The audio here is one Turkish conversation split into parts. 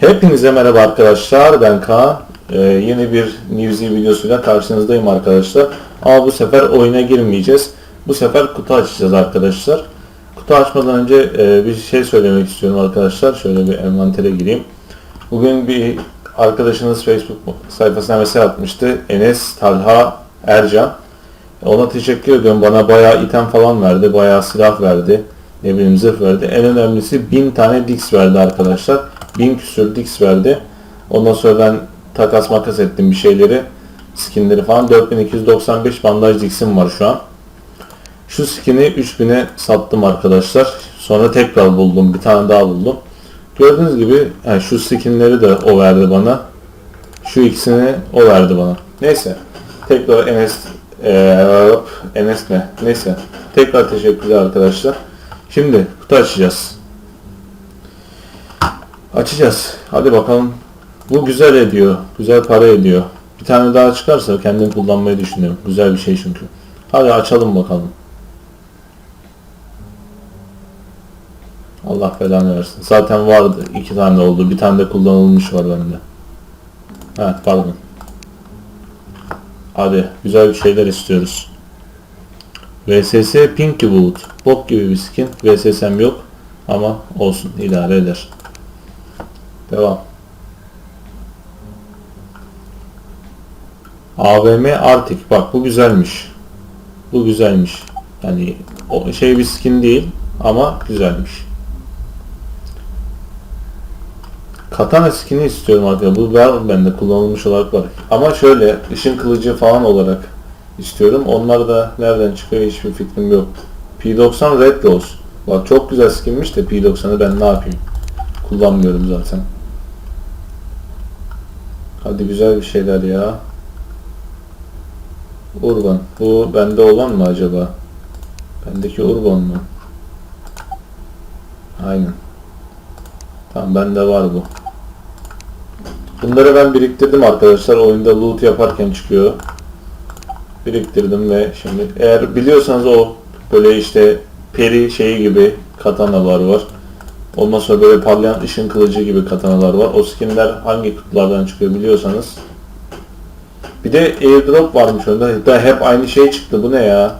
Hepinize merhaba arkadaşlar. Ben Kaan. Ee, yeni bir Newsy videosuyla karşınızdayım arkadaşlar. Ama bu sefer oyuna girmeyeceğiz. Bu sefer kutu açacağız arkadaşlar. Kutu açmadan önce e, bir şey söylemek istiyorum arkadaşlar. Şöyle bir envantere gireyim. Bugün bir arkadaşınız Facebook sayfasına mesaj atmıştı. Enes Talha Ercan. Ona teşekkür ediyorum. Bana bayağı item falan verdi. Bayağı silah verdi. Ne bileyim zırh verdi. En önemlisi 1000 tane dix verdi arkadaşlar. 1000 küsür dix verdi. Ondan sonra ben takas makas ettim bir şeyleri. Skinleri falan. 4295 bandaj dix'im var şu an. Şu skin'i 3000'e sattım arkadaşlar. Sonra tekrar buldum. Bir tane daha buldum. Gördüğünüz gibi yani şu skinleri de o verdi bana. Şu ikisini o verdi bana. Neyse. Tekrar Enes eee, Enes ne? Neyse. Tekrar teşekkürler arkadaşlar. Şimdi kutu açacağız. Açacağız. Hadi bakalım. Bu güzel ediyor. Güzel para ediyor. Bir tane daha çıkarsa kendim kullanmayı düşünüyorum. Güzel bir şey çünkü. Hadi açalım bakalım. Allah belanı versin. Zaten vardı. iki tane oldu. Bir tane de kullanılmış var bende. Ha pardon. Hadi güzel bir şeyler istiyoruz. VSS Pinky Bulut. Bok gibi bir skin. VSS'm yok. Ama olsun idare eder. Devam. AVM Arctic. Bak bu güzelmiş. Bu güzelmiş. Yani o şey bir skin değil ama güzelmiş. Katana skin'i istiyorum arkadaşlar. Bu var bende kullanılmış olarak var. Ama şöyle ışın kılıcı falan olarak istiyorum. Onlar da nereden çıkıyor hiçbir fikrim yok. P90 Red Rose. Bak çok güzel skinmiş de P90'ı ben ne yapayım? Kullanmıyorum zaten. Hadi güzel bir şeyler ya. Urban. Bu bende olan mı acaba? Bendeki Urban mı? Aynen. Tamam bende var bu. Bunları ben biriktirdim arkadaşlar. Oyunda loot yaparken çıkıyor. Biriktirdim ve şimdi eğer biliyorsanız o böyle işte peri şeyi gibi katanalar var. Ondan sonra böyle parlayan ışın kılıcı gibi katanalar var. O skinler hangi kutulardan çıkıyor biliyorsanız. Bir de airdrop varmış oyunda. Da hep aynı şey çıktı. Bu ne ya?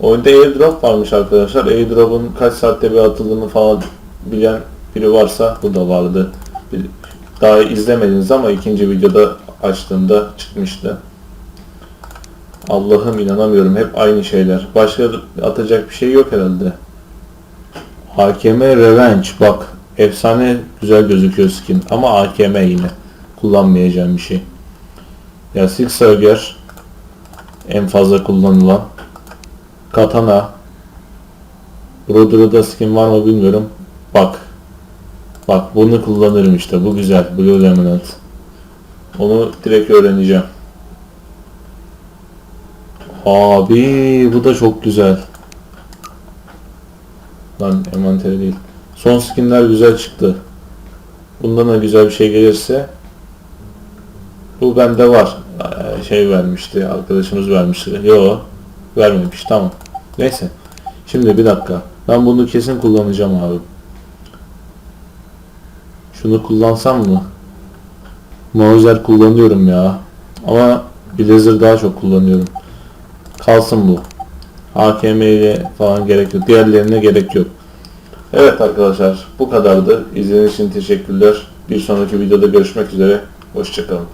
Oyunda airdrop varmış arkadaşlar. Airdrop'un kaç saatte bir atıldığını falan bilen biri varsa bu da vardı. Daha izlemediniz ama ikinci videoda açtığımda çıkmıştı. Allah'ım inanamıyorum. Hep aynı şeyler. Başka atacak bir şey yok herhalde. AKM Revenge. Bak efsane güzel gözüküyor skin. Ama AKM yine. Kullanmayacağım bir şey. Ya Silksauger en fazla kullanılan. Katana. Broder'da skin var mı bilmiyorum. Bak. Bak bunu kullanırım işte. Bu güzel. Blue Lemonade. Onu direkt öğreneceğim. Abi bu da çok güzel. Lan envanteri değil. Son skinler güzel çıktı. Bundan da güzel bir şey gelirse bu bende var. Ee, Şey vermişti. Arkadaşımız vermişti. Yo vermemiş. Tamam. Neyse. Şimdi bir dakika. Ben bunu kesin kullanacağım abi. Şunu kullansam mı? Mauser kullanıyorum ya. Ama Blazer daha çok kullanıyorum. Kalsın bu. AKM ile falan gerek yok. Diğerlerine gerek yok. Evet arkadaşlar bu kadardı. İzlediğiniz için teşekkürler. Bir sonraki videoda görüşmek üzere. Hoşçakalın.